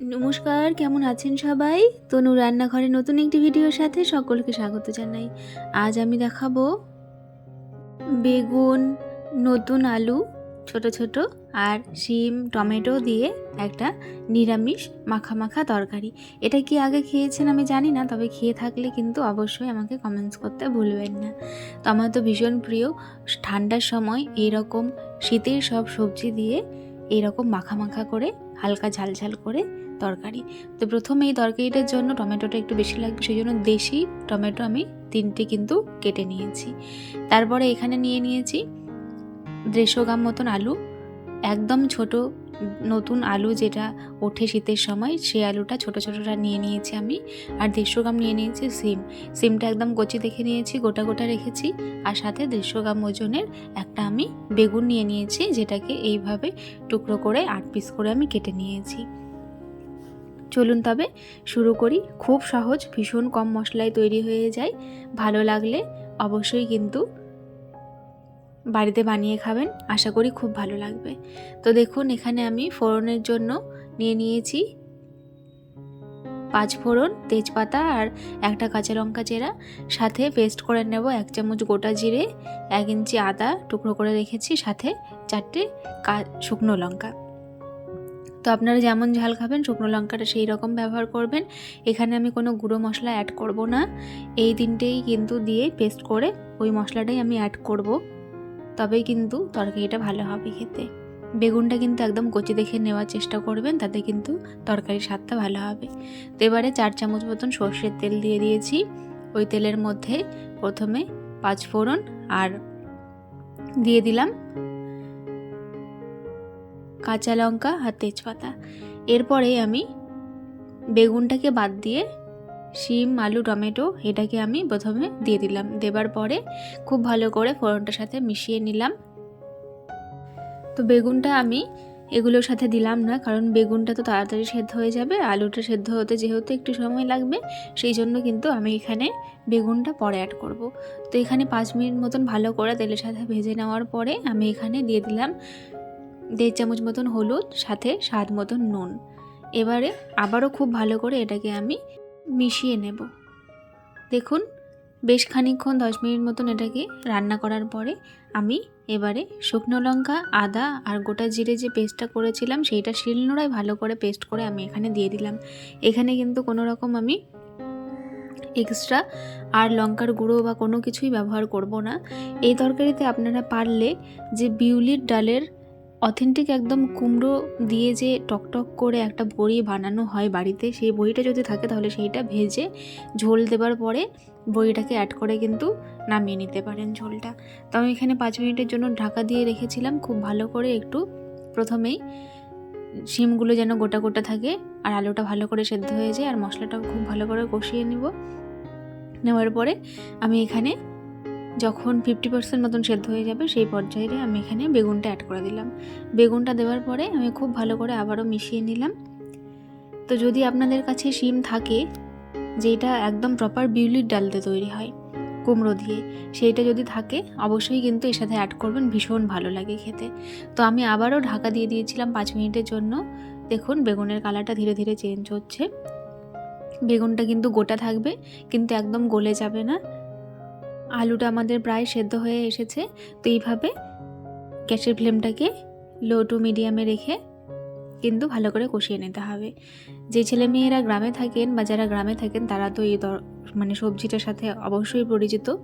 নমস্কার, কেমন আছেন সবাই? তনু রান্নাঘরে নতুন একটি ভিডিওর সাথে সকলকে স্বাগত জানাই। আজ আমি দেখাবো বেগুন, নতুন আলু, ছোট ছোট, আর শিম, টমেটো দিয়ে একটা নিরামিষ মাখা মাখা তরকারি। এটা কি আগে খেয়েছেন আমি জানি না, তবে খেয়ে থাকলে কিন্তু অবশ্যই আমাকে কমেন্টস করতে ভুলবেন না। তো আমার তো ভীষণ প্রিয়, ঠান্ডার সময় এইরকম শীতের সব সবজি দিয়ে এইরকম মাখা মাখা করে, হালকা ঝাল ঝাল করে তরকারি। তো প্রথমে এই তরকারিটার জন্য টমেটোটা একটু বেশি লাগবে, সেই জন্য দেশি টমেটো আমি তিনটে কিন্তু কেটে নিয়েছি। তারপরে এখানে নিয়ে নিয়েছি দেড়শো গ্রাম মতন আলু। একদম ছোট নতুন আলু যেটা ওঠে শীতের সময়, সেই আলুটা ছোট ছোটটা নিয়ে নিয়েছি আমি। আর দেড়শো গ্রাম নিয়ে নিয়েছি সিম। সিমটা একদম কচি দেখে নিয়েছি, গোটা গোটা রেখেছি। আর সাথে দেড়শো গ্রাম ওজনের একটা আমি বেগুন নিয়ে নিয়েছি, যেটাকে এইভাবে টুকরো করে আট পিস করে আমি কেটে নিয়েছি। চলুন তবে শুরু করি। খুব সহজ, ভীষণ কম মশলায় তৈরি হয়ে যায়। ভালো লাগলে অবশ্যই কিন্তু বাড়িতে বানিয়ে খাবেন। আশা করি খুব ভালো লাগবে। তো দেখুন, এখানে আমি ফোড়নের জন্য নিয়ে নিয়েছি পাঁচ ফোড়ন, তেজপাতা আর একটা কাঁচা লঙ্কা চেরা। সাথে পেস্ট করে নেব এক চামচ গোটা জিরে, এক ইঞ্চি আদা টুকরো করে রেখেছি। সাথে চারটে শুকনো লঙ্কা। তো আপনারা যেমন ঝাল খাবেন, শুকনো লঙ্কাটা সেই রকম ব্যবহার করবেন। এখানে আমি কোনো গুঁড়ো মশলা অ্যাড করব না। এই তিনটেই কিন্তু দিয়ে পেস্ট করে ওই মশলাটাই আমি অ্যাড করব। তবেই কিন্তু তরকারিটা ভালো হবে খেতে। বেগুনটা কিন্তু একদম কচি দেখে নেওয়ার চেষ্টা করবেন, তাতে কিন্তু তরকারির স্বাদটা ভালো হবে। তো এবারে চার চামচ মতন সর্ষের তেল দিয়ে দিয়েছি। ওই তেলের মধ্যে প্রথমে পাঁচ ফোড়ন আর দিয়ে দিলাম কাঁচা লঙ্কা আর তেজপাতা। এরপরে আমি বেগুনটাকে বাদ দিয়ে শিম, আলু, টমেটো এটাকে আমি প্রথমে দিয়ে দিলাম। দেবার পরে খুব ভালো করে ফোড়নটার সাথে মিশিয়ে নিলাম। তো বেগুনটা আমি এগুলোর সাথে দিলাম না, কারণ বেগুনটা তো তাড়াতাড়ি সেদ্ধ হয়ে যাবে, আলুটা সেদ্ধ হতে যেহেতু একটু সময় লাগবে, সেই জন্য কিন্তু আমি এখানে বেগুনটা পরে অ্যাড করব। তো এখানে পাঁচ মিনিট মতন ভালো করে তেলের সাথে ভেজে নেওয়ার পরে আমি এখানে দিয়ে দিলাম দেড় চামচ মতন হলুদ, সাথে স্বাদ মতন নুন। এবারে আবারও খুব ভালো করে এটাকে আমি মিশিয়ে নেব। দেখুন, বেশ খানিকক্ষণ, দশ মিনিট মতন এটাকে রান্না করার পরে আমি এবারে শুকনো লঙ্কা, আদা আর গোটা জিরে যে পেস্টটা করেছিলাম, সেইটা শিলনোড়ায় ভালো করে পেস্ট করে আমি এখানে দিয়ে দিলাম। এখানে কিন্তু কোনো রকম আমি এক্সট্রা আর লঙ্কার গুঁড়ো বা কোনো কিছুই ব্যবহার করব না। এই তরকারিতে আপনারা পারলে যে বিউলির ডালের অথেন্টিক একদম কুমড়ো দিয়ে যে টকটক করে একটা বড়ি বানানো হয় বাড়িতে, সেই বড়িটা যদি থাকে তাহলে সেইটা ভেজে ঝোল দেবার পরে বড়িটাকে অ্যাড করে কিন্তু নামিয়ে নিতে পারেন ঝোলটা। তো আমি এখানে পাঁচ মিনিটের জন্য ঢাকা দিয়ে রেখেছিলাম, খুব ভালো করে একটু প্রথমেই শিমগুলো যেন গোটা গোটা থাকে আর আলুটা ভালো করে সেদ্ধ হয়ে যায় আর মশলাটাও খুব ভালো করে কষিয়ে নেব। নেওয়ার পরে আমি এখানে যখন ফিফটি পার্সেন্ট মতন সেদ্ধ হয়ে যাবে, সেই পর্যায়ে আমি এখানে বেগুনটা অ্যাড করে দিলাম। বেগুনটা দেওয়ার পরে আমি খুব ভালো করে আবারও মিশিয়ে নিলাম। তো যদি আপনাদের কাছে শিম থাকে, যেটা একদম প্রপার বিউলির ডালতে তৈরি হয়, কুমড়ো দিয়ে, সেইটা যদি থাকে, অবশ্যই কিন্তু এর সাথে অ্যাড করবেন, ভীষণ ভালো লাগে খেতে। তো আমি আবারও ঢাকা দিয়ে দিয়েছিলাম পাঁচ মিনিটের জন্য। দেখুন, বেগুনের কালারটা ধীরে ধীরে চেঞ্জ হচ্ছে। বেগুনটা কিন্তু গোটা থাকবে, কিন্তু একদম গলে যাবে না। আলুটা আমাদের প্রায় সেদ্ধ হয়ে এসেছে। তো এইভাবে গ্যাসের ফ্লেমটাকে লো টু মিডিয়ামে রেখে কিন্তু ভালো করে কষিয়ে নিতে হবে। যে ছেলে মেয়েরা গ্রামে থাকেন বা যারা গ্রামে থাকেন, তারা তো এই মানে সবজিটার সাথে অবশ্যই পরিচিত।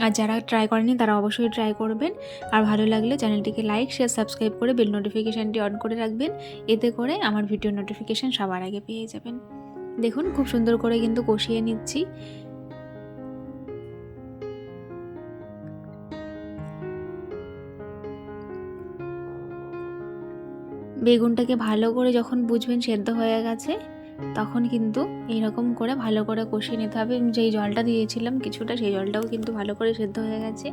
আর যারা ট্রাই করেনি, তারা অবশ্যই ট্রাই করবেন। আর ভালো লাগলে চ্যানেলটিকে লাইক শেয়ার সাবস্ক্রাইব করে বেল নোটিফিকেশানটি অন করে রাখবেন। এতে করে আমার ভিডিও নোটিফিকেশান সবার আগে পেয়ে যাবেন। দেখুন, খুব সুন্দর করে কিন্তু কষিয়ে নিচ্ছি। বেগুনটাকে ভালো করে যখন বুঝবেন সেদ্ধ হয়ে গেছে, তখন কিন্তু এইরকম করে ভালো করে কষিয়ে নিতে হবে। যেই জলটা দিয়েছিলাম কিছুটা, সেই জলটাও কিন্তু ভালো করে সেদ্ধ হয়ে গেছে।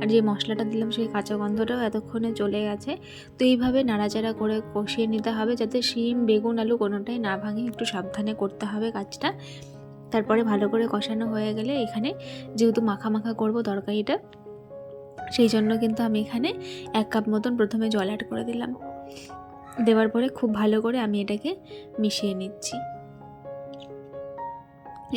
আর যে মশলাটা দিলাম সেই কাঁচা গন্ধটাও এতক্ষণে চলে গেছে। তো এইভাবে নাড়াচাড়া করে কষিয়ে নিতে হবে যাতে শিম, বেগুন, আলু কোনোটাই না ভাঙে। একটু সাবধানে করতে হবে কাজটা। তারপরে ভালো করে কষানো হয়ে গেলে এখানে যেহেতু মাখা মাখা করব তরকারিটা, সেই জন্য কিন্তু আমি এখানে এক কাপ মতন প্রথমে জল অ্যাড করে দিলাম। দেওয়ার পরে খুব ভালো করে আমি এটাকে মিশিয়ে নিচ্ছি।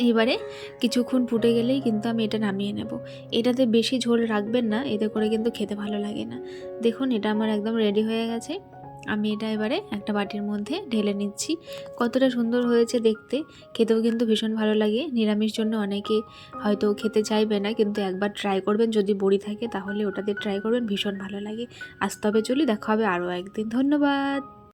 এবারে কিছুক্ষণ ফুটে গেলেই কিন্তু আমি এটা নামিয়ে নেব। এটাতে বেশি ঝোল রাখবেন না, এতে করে কিন্তু খেতে ভালো লাগে না। দেখুন, এটা আমার একদম রেডি হয়ে গেছে। আমি এটা এবারে একটা বাটির মধ্যে ঢেলে নিচ্ছি। কতটা সুন্দর হয়েছে দেখতে। খেতেও কিন্তু ভীষণ ভালো লাগে। নিরামিষ জন্য অনেকে হয়তো খেতে চাইবে না, কিন্তু একবার ট্রাই করবেন। যদি বড়ি থাকে তাহলে ওটাতে ট্রাই করবেন, ভীষণ ভালো লাগে। আজ হবে চলি, দেখা হবে আরও একদিন। ধন্যবাদ।